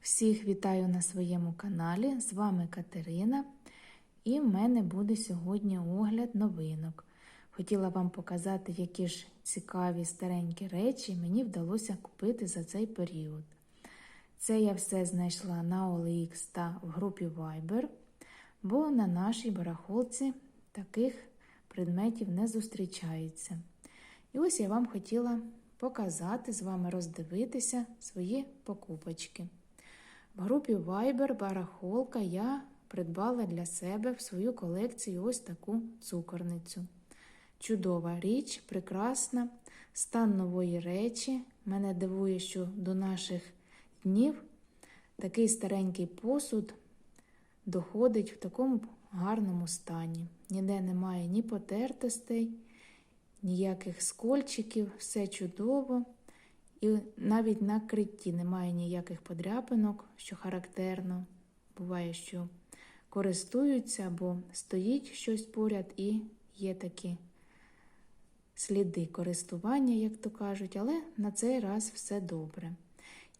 Всіх вітаю на своєму каналі. З вами Катерина, і в мене буде сьогодні огляд новинок. Хотіла вам показати, які ж цікаві старенькі речі мені вдалося купити за цей період. Це я все знайшла на OLX та в групі Viber, бо на нашій барахолці таких предметів не зустрічається. І ось я вам хотіла показати з вами роздивитися свої покупочки. В групі Viber барахолка я придбала для себе в свою колекцію ось таку цукорницю. Чудова річ, прекрасна, стан нової речі. Мене дивує, що до наших днів такий старенький посуд доходить в такому гарному стані. Ніде немає ні потертостей, ніяких скольчиків, все чудово. І навіть на критті немає ніяких подряпинок, що характерно. Буває, що користуються або стоїть щось поряд, і є такі сліди користування, як то кажуть, але на цей раз все добре.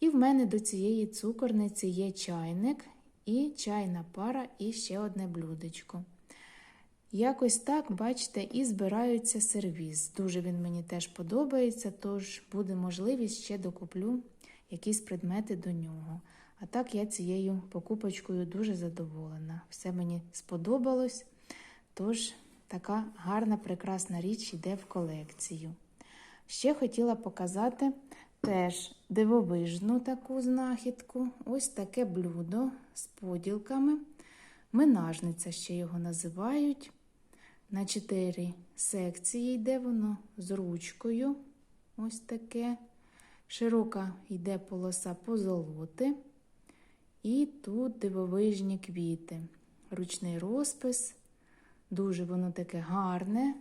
І в мене до цієї цукорниці є чайник і чайна пара, і ще одне блюдечко. Якось так, бачите, і збирається сервіз. Дуже він мені теж подобається, тож буде можливість ще докуплю якісь предмети до нього. А так я цією покупочкою дуже задоволена. Все мені сподобалось, тож така гарна, прекрасна річ йде в колекцію. Ще хотіла показати теж дивовижну таку знахідку. Ось таке блюдо з поділками. Минажниця ще його називають. На чотири секції йде воно з ручкою. Ось таке. Широка йде полоса позолоти. І тут дивовижні квіти. Ручний розпис. Дуже воно таке гарне.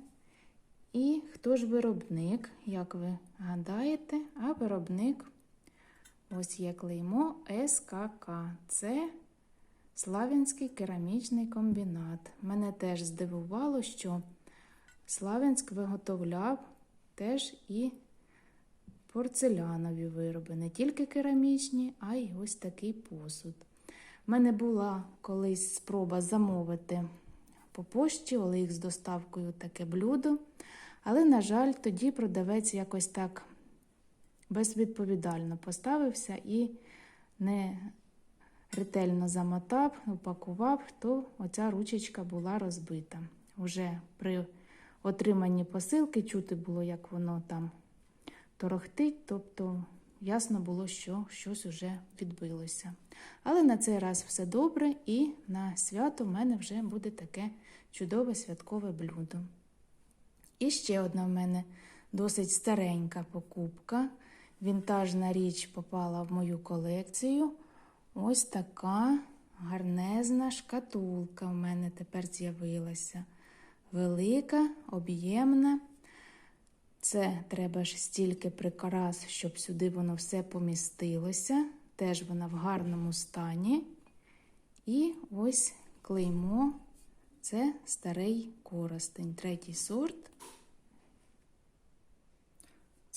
І хто ж виробник, як ви гадаєте, а виробник ось є клеймо СКК. Це Славянський керамічний комбінат. Мене теж здивувало, що Славянськ виготовляв теж і порцелянові вироби, не тільки керамічні, а й ось такий посуд. У мене була колись спроба замовити по пошті Олег з доставкою таке блюдо, але, на жаль, тоді продавець якось так безвідповідально поставився і не ретельно замотав, упакував, то оця ручечка була розбита. Уже при отриманні посилки чути було, як воно там торохтить, тобто ясно було, що щось уже відбилося. Але на цей раз все добре, і на свято в мене вже буде таке чудове святкове блюдо. І ще одна в мене досить старенька покупка. Вінтажна річ попала в мою колекцію. Ось така гарнезна шкатулка в мене тепер з'явилася. Велика, об'ємна. Це треба ж стільки прикрас, щоб сюди воно все помістилося. Теж вона в гарному стані. І ось клеймо це старий коростень, третій сорт.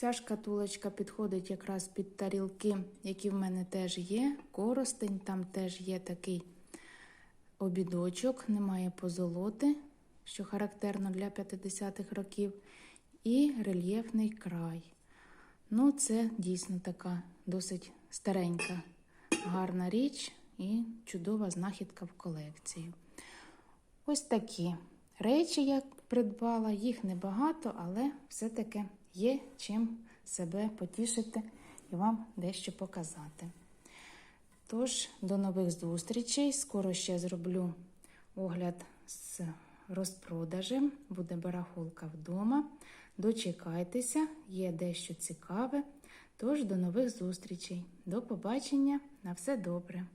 Ця шкатулочка підходить якраз під тарілки, які в мене теж є. Коростень, там теж є такий обідочок, немає позолоти, що характерно для 50-х років, і рельєфний край. Ну, це дійсно така досить старенька, гарна річ і чудова знахідка в колекцію. Ось такі речі я придбала, їх небагато, але все-таки є чим себе потішити і вам дещо показати. Тож, до нових зустрічей. Скоро ще зроблю огляд з розпродажем. Буде барахолка вдома. Дочекайтеся, є дещо цікаве. Тож, до нових зустрічей. До побачення. На все добре!